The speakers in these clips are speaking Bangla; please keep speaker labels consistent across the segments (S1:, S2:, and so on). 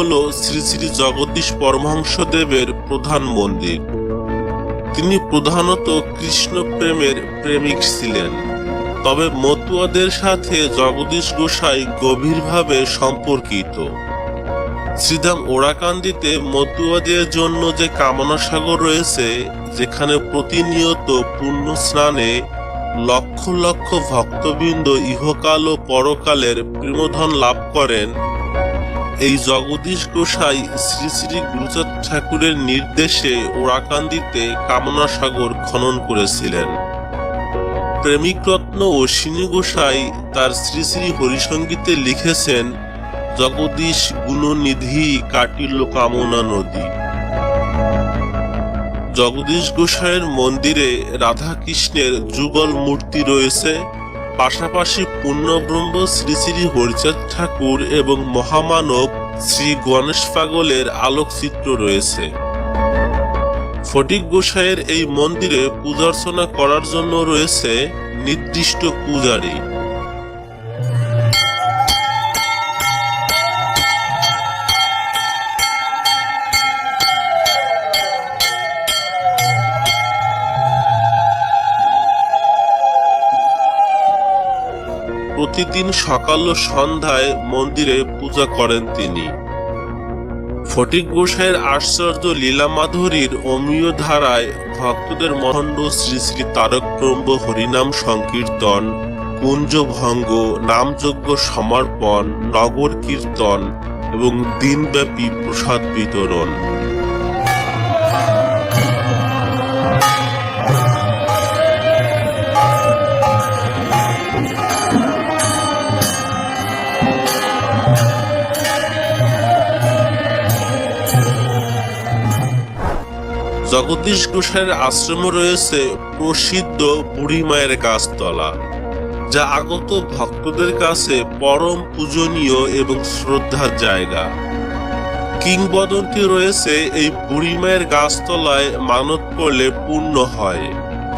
S1: হল শ্রী শ্রী জগদীশ পরমহংসদেবের প্রধান মন্দির। তিনি প্রধানত কৃষ্ণ প্রেমের প্রেমিক ছিলেন। তবে মতুয়াদের সাথে জগদীশ গোসাই গভীরভাবে সম্পর্কিত। শ্রীধাম ওরাকান্দিতে মতুয়াদের জন্য যে কামনা সাগর রয়েছে, যেখানে প্রতিনিয়ত পূর্ণ স্নানে লক্ষ লক্ষ ভক্তবৃন্দ ইহকাল ও পরকালের প্রেমধন লাভ করেন এই জগদীশ গোসাই শ্রী শ্রী গুরুচাঁদ ঠাকুরের নির্দেশে ওরাকান্দিতে কামনা সাগর খনন করেছিলেন। প্রেমিক রত্ন অশ্বিনী গোসাই তার শ্রী শ্রী হরিসঙ্গীতে লিখেছেন, জগদীশ গুণনিধি কাটিল কামনা নদী। জগদীশ গোসাইয়ের মন্দিরে রাধা কৃষ্ণের যুগল মূর্তি রয়েছে। পাশাপাশি পূর্ণব্রহ্ম শ্রী শ্রী হরিচাঁদ ঠাকুর এবং মহামানব শ্রী গণেশ পাগলের আলোকচিত্র রয়েছে। ফটিক গোসাইয়ের এই মন্দিরে পূজার্চনা করার জন্য রয়েছে নির্দিষ্ট পূজারী। প্রতিদিন সকাল ও সন্ধ্যায় মন্দিরে পূজা করেন তিনি। ফটিক গোসাইয়ের আশ্চর্য লীলা মাধুরীর অমীয় ধারায় ভক্তদের মহণ্ড শ্রী শ্রী তারক ব্রহ্ম হরিনাম সংকীর্তন, কুঞ্জভঙ্গ, নামযজ্ঞ সমর্পণ, নগর কীর্তন এবং দিনব্যাপী প্রসাদ বিতরণ। জগদীশ গোসাইয়ের আশ্রমে রয়েছে প্রসিদ্ধ বুড়ি মায়ের গাছতলা, যা আগত ভক্তদের কাছে পরম পূজনীয় এবং শ্রদ্ধার জায়গা। কিংবদন্তি রয়েছে এই বুড়ি মায়ের গাছতলায় মানত করলে পূর্ণ হয়,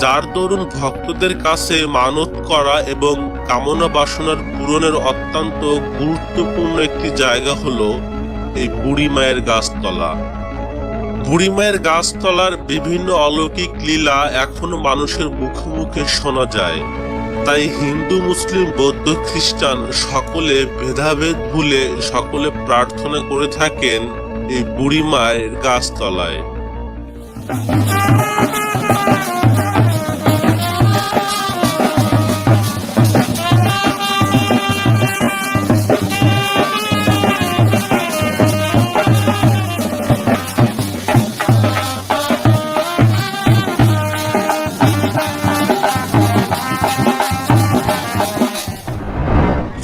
S1: যার দরুন ভক্তদের কাছে মানত করা এবং কামনা বাসনার পূরণের অত্যন্ত গুরুত্বপূর্ণ একটি জায়গা হলো এই বুড়ি মায়ের গাছতলা। বুড়িমায়ের গাছতলার বিভিন্ন অলৌকিক লীলা এখন মানুষের মুখে মুখে শোনা যায়। তাই হিন্দু, মুসলিম, বৌদ্ধ, খ্রিস্টান সকলে ভেদাভেদ ভুলে সকলে প্রার্থনা করে থাকেন এই বুড়িমায়ের গাছতলায়।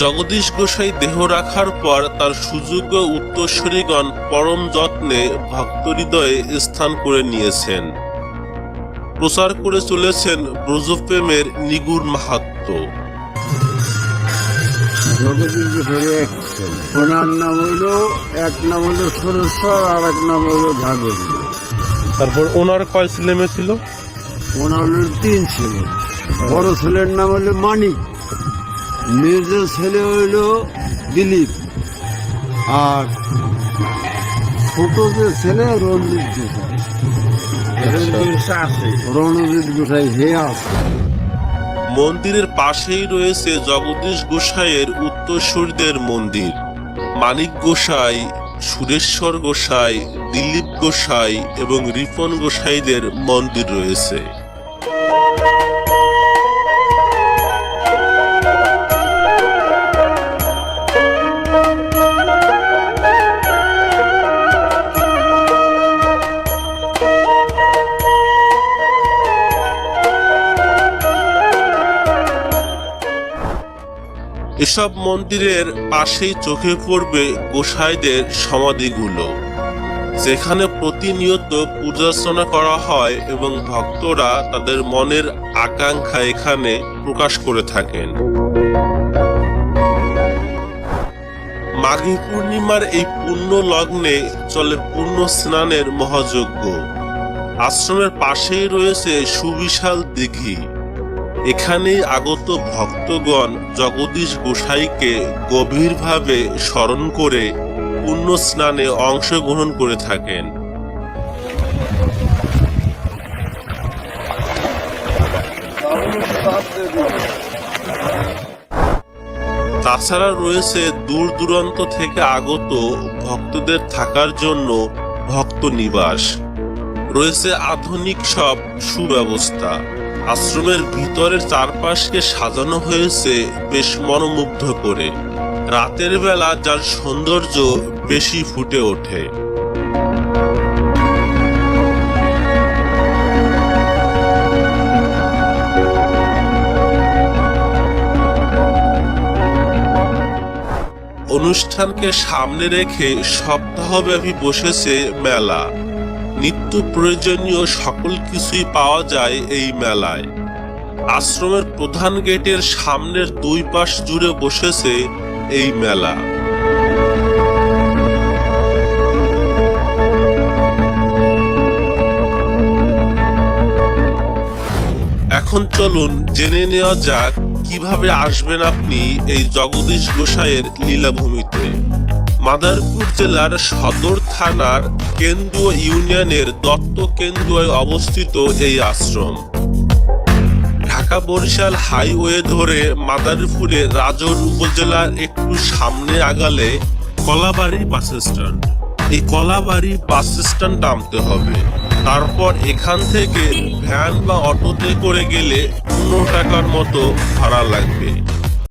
S1: জগদীশ গোসাই দেহ রাখার পর তার সুযোগ্য উত্তরসূরিগণ পরম যত্নে ভক্ত হৃদয়ে স্থান করে নিয়েছেন। প্রচার করে চলেছেন ব্রজপ্রেমের নিগুড় মাহাত্ম।
S2: ওনার নাম হইল এক নাম আর এক নাম ঝাগরি
S1: তারপর ওনার কয় ছেলে মেয়ে ছিল?
S2: ওনার হইল তিন ছেলে। বড় ছেলের নাম হইল মানিক। মেজ ছেলে হইল দিলীপ। আর ছোট যে ছেলে গোসাই রণজিৎ গোসাই হে আছে
S1: মন্দিরের পাশেই রয়েছে জগদীশ গোসাইয়ের উত্তরসূরিদের মন্দির। মানিক গোসাই, সুরেশ্বর গোসাই, দিলীপ গোসাই এবং রিপন গোসাইদের মন্দির রয়েছে। এসব মন্দিরের পাশেই চোখে পড়বে গোসাইদের সমাধিগুলো, যেখানে প্রতিনিয়ত পূজার্চনা করা হয় এবং ভক্তরা তাদের মনের আকাঙ্ক্ষা এখানে প্রকাশ করে থাকেন। মাঘী পূর্ণিমার এই পূর্ণ লগ্নে চলে পূর্ণ স্নানের মহাযজ্ঞ। আশ্রমের পাশেই রয়েছে সুবিশাল দিঘি। এখানেই আগত ভক্তগণ জগদীশ গোসাইকে গভীরভাবে স্মরণ করে পুণ্য স্নানে অংশগ্রহণ করে থাকেন। তাছাড়া রয়েছে দূর দূরান্ত থেকে আগত ভক্তদের থাকার জন্য ভক্ত নিবাস। রয়েছে আধুনিক সব সুব্যবস্থা। আশ্রমের ভিতরের চারপাশকে সাজানো হয়েছে বেশ মনোমুগ্ধ করে। রাতের বেলা যার সৌন্দর্য বেশি ফুটে ওঠে। অনুষ্ঠানকে সামনে রেখে সপ্তাহব্যাপী বসেছে মেলা। নিত্য প্রয়োজনীয় সকল কিছুই পাওয়া যায় এই মেলায়। আশ্রমের প্রধান গেটের সামনের দুই পাশ জুড়ে বসেছে এই মেলা। এখন চলুন জেনে নেওয়া যাক, কীভাবে আসবেন আপনি এই জগদীশ গোসাইয়ের লীলাভূমিতে। মাদারপুর জেলার সদর থানার কেন্দ্রীয় ইউনিয়নের দত্ত কেন্দ্রয় অবস্থিত এই আশ্রম। ঢাকা বরিশাল হাইওয়ে ধরে মাদারীপুরে রাজর উপজেলার একটু সামনে আগালে কলাবাড়ি বাস স্ট্যান্ড। এই কলাবাড়ি বাস স্ট্যান্ড নামতে হবে। তারপর এখান থেকে ভ্যান বা অটোতে করে গেলে পনেরো টাকার মতো ভাড়া লাগবে।